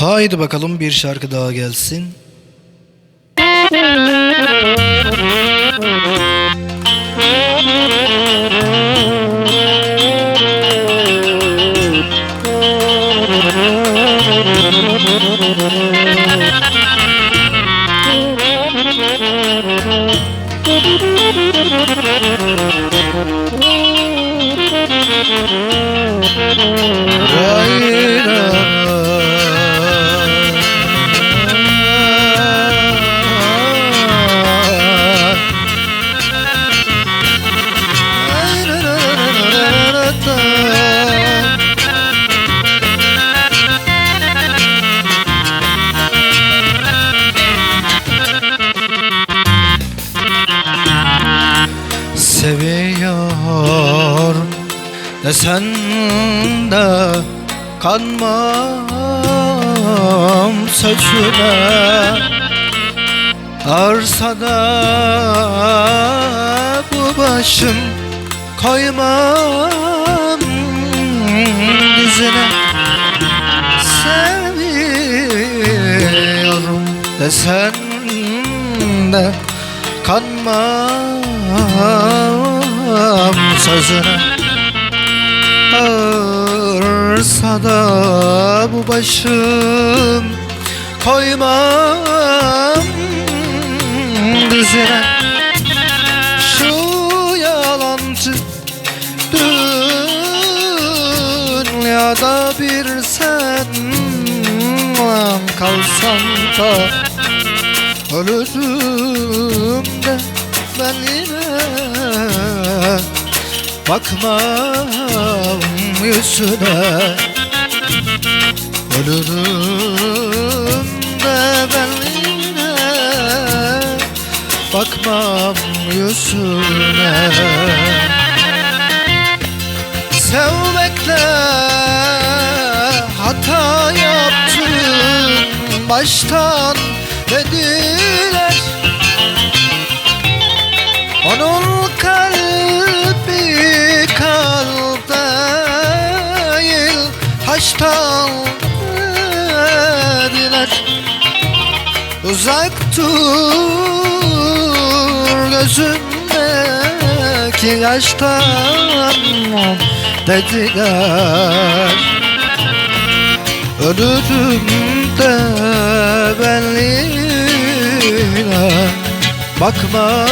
Haydi bakalım bir şarkı daha gelsin. Seviyorum desen de kanmam saçına. Arsada bu başım koymam dizine Seviyorum. Desen de kanmam sözüne Ağırsa da bu başım koymam dizine Şu yalancı dünyada bir sen kalsam da Ölürüm de ben yine Bakmam yüzüne Ölürüm de ben yine. Bakmam yüzüne Sevmekle hata yaptın. Baştan dediler. Onun Uzak dur gözümdeki yaştan dediler. Ölürüm de benliğine bakma